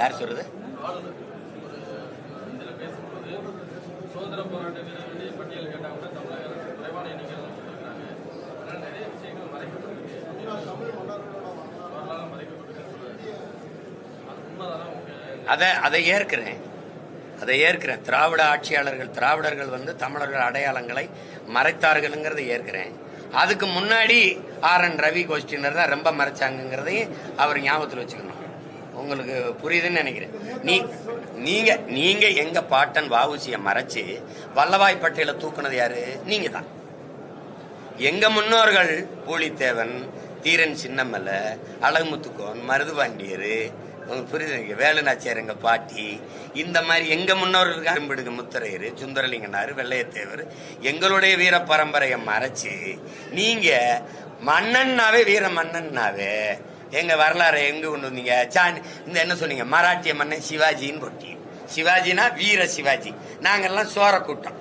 யார் சொல்றது? சுதந்திர போராட்ட வீரர்களுடைய பட்டியல் கேட்டால் கூட தமிழக குறைவான எண்ணிக்கையில் அதனால் நிறைய விஷயங்கள் மறைக்கப்பட்டிருக்கு. அதை அதை ஏற்கிறேன். அதை ஏற்கிறேன். திராவிட ஆட்சியாளர்கள் திராவிடர்கள் வந்து தமிழர்கள் அடையாளங்களை மறைத்தார்கள்ங்கிறதை ஏற்கிறேன். அதுக்கு முன்னாடி ஆர் என் ரவி கோஷ்டினர் தான் ரொம்ப மறைச்சாங்கங்கிறதையும் அவர் ஞாபகத்தில் வச்சுக்கணும். உங்களுக்கு புரியுதுன்னு நினைக்கிறேன். நீ நீங்க நீங்க எங்க பாட்டன் வாவுசிய மறைச்சு வல்லபாய் பட்டேலை தூக்குனது யாரு? நீங்க தான். எங்க முன்னோர்கள் பூலித்தேவன் தீரன் சின்னமலை அழகுமுத்துக்கோன் மருதுபாண்டியர் உங்களுக்கு புரியுதுங்க வேலுநாச்சியார் எங்க பாட்டி. இந்த மாதிரி எங்க முன்னோர்கள் அரும்பிடுங்க முத்தரையர் சுந்தரலிங்கனார் வெள்ளையத்தேவர். எங்களுடைய வீர பரம்பரையை மறைச்சு நீங்க மன்னன்னாவே வீர மன்னன்னாவே எங்க வரலாறு எங்க கொண்டு வந்தீங்க? சாண் இந்த என்ன சொன்னீங்க? மராட்டிய மன்னன் சிவாஜின்னு போட்டி. சிவாஜினா வீர சிவாஜி. நாங்கெல்லாம் சோர கூட்டம்.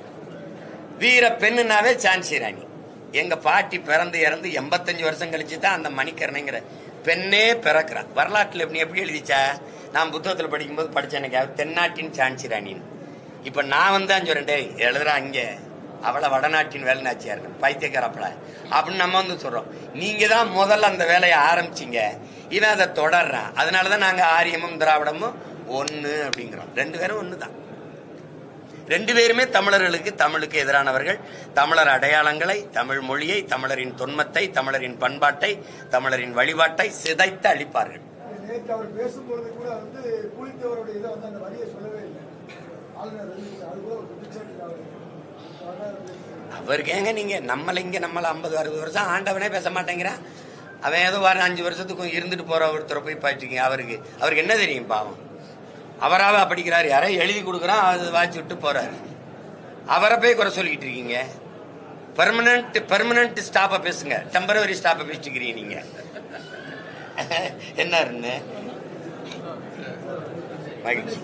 வீர பெண்ணுனாவே சான்சி ராணி. எங்க பாட்டி பிறந்து இறந்து எண்பத்தஞ்சு வருஷம் கழிச்சு தான் அந்த மணிக்கரணைங்கிற பெண்ணே பிறக்கிறா வரலாற்றில் எப்படி எப்படி எழுதிச்சா? நான் புத்தகத்தில் படிக்கும்போது படித்தேன் எனக்கு. அவ தென்னாட்டின் சான்சி ராணின்னு இப்போ நான் வந்து அஞ்சு ரெண்டே எழுதுறேன் இங்கே. அவளை வடநாட்டின் வேலை நாச்சியார். பைத்தியக்காரப்பட அப்படின்னு நம்ம வந்து சொல்கிறோம் நீங்கள் தான் முதல்ல அந்த வேலையை ஆரம்பிச்சீங்க. இவன் அதை தொடர்றான். அதனால தான் நாங்கள் ஆரியமும் திராவிடமும் ஒன்று அப்படிங்கிறோம். ரெண்டு பேரும் ஒன்று தான் ரெண்டு பேருமே தமிழர்களுக்கு தமிழுக்கு எதிரானவர்கள். தமிழர் அடையாளங்களை தமிழ் மொழியை தமிழரின் தொன்மத்தை தமிழரின் பண்பாட்டை தமிழரின் வழிபாட்டை சிதைத்து அளிப்பார்கள் நேற்று அவர் பேசும்பொழுது கூட வந்து புலித்தேவருடைய இதை வந்து அந்த வரியை சொல்லவே இல்லை. ஆளுநர் வந்து அது கூட ஒரு குற்றச்சாட்டு அவர் அவருக்கு ஏங்க நீங்க நம்மள இங்க நம்மள ஐம்பது அறுபது வருஷம் ஆண்டவனே பேச மாட்டேங்கிறான் அவன் ஏதோ வர அஞ்சு வருஷத்துக்கும் இருந்துட்டு போற ஒருத்தரை போய் பாய்ச்சிங்க அவருக்கு. அவருக்கு என்ன தெரியும் பாவம்? அவராக படிக்கிறார்? யாரோ எழுதி கொடுக்குறான் அது வாய்ச்சி விட்டு போறாரு. அவரை போய் குறை சொல்லிக்கிட்டு இருக்கீங்க. பெர்மனன்ட் பெர்மனன்ட் ஸ்டாப்பை பேசுங்க. டெம்பரவரி ஸ்டாப்பை பேசிட்டுக்கிறீங்க நீங்கள் நீங்க. என்ன மகிழ்ச்சி.